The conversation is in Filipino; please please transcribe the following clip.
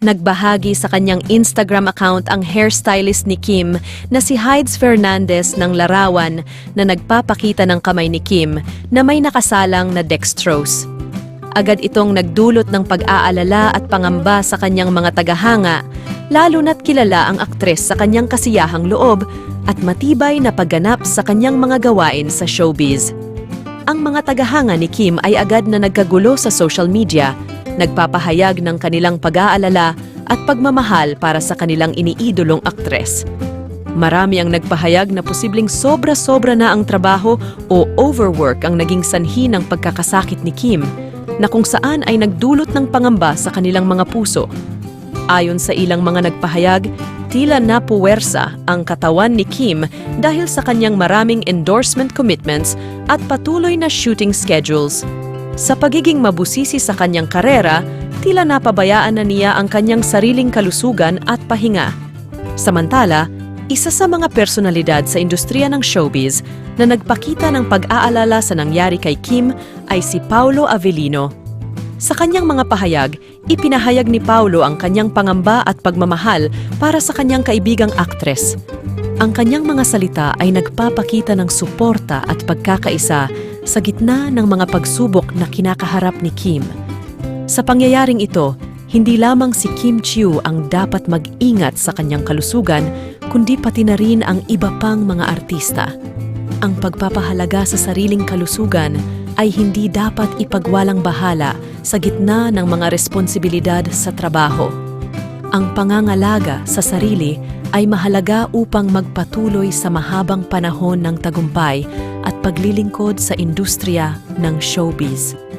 Nagbahagi sa kanyang Instagram account ang hairstylist ni Kim na si Hides Fernandez ng larawan na nagpapakita ng kamay ni Kim na may nakasalang na dextrose. Agad itong nagdulot ng pag-aalala at pangamba sa kanyang mga tagahanga, lalo na't kilala ang aktres sa kanyang kasiyahang loob at matibay na pagganap sa kanyang mga gawain sa showbiz. Ang mga tagahanga ni Kim ay agad na nagkagulo sa social media, nagpapahayag ng kanilang pag-aalala at pagmamahal para sa kanilang iniidolong aktres. Marami ang nagpahayag na posibleng sobra-sobra na ang trabaho o overwork ang naging sanhi ng pagkakasakit ni Kim, na kung saan ay nagdulot ng pangamba sa kanilang mga puso. Ayon sa ilang mga nagpahayag, tila napuwersa ang katawan ni Kim dahil sa kanyang maraming endorsement commitments at patuloy na shooting schedules. Sa pagiging mabusisi sa kanyang karera, tila napabayaan na niya ang kanyang sariling kalusugan at pahinga. Samantala, isa sa mga personalidad sa industriya ng showbiz na nagpakita ng pag-aalala sa nangyari kay Kim ay si Paulo Avellino. Sa kanyang mga pahayag, ipinahayag ni Paulo ang kanyang pangamba at pagmamahal para sa kanyang kaibigang aktres. Ang kanyang mga salita ay nagpapakita ng suporta at pagkakaisa sa gitna ng mga pagsubok na kinakaharap ni Kim. Sa pangyayaring ito, hindi lamang si Kim Chiu ang dapat mag-ingat sa kanyang kalusugan, kundi pati na rin ang iba pang mga artista. Ang pagpapahalaga sa sariling kalusugan ay hindi dapat ipagwalang bahala sa gitna ng mga responsibilidad sa trabaho. Ang pangangalaga sa sarili ay mahalaga upang magpatuloy sa mahabang panahon ng tagumpay paglilingkod sa industriya ng showbiz.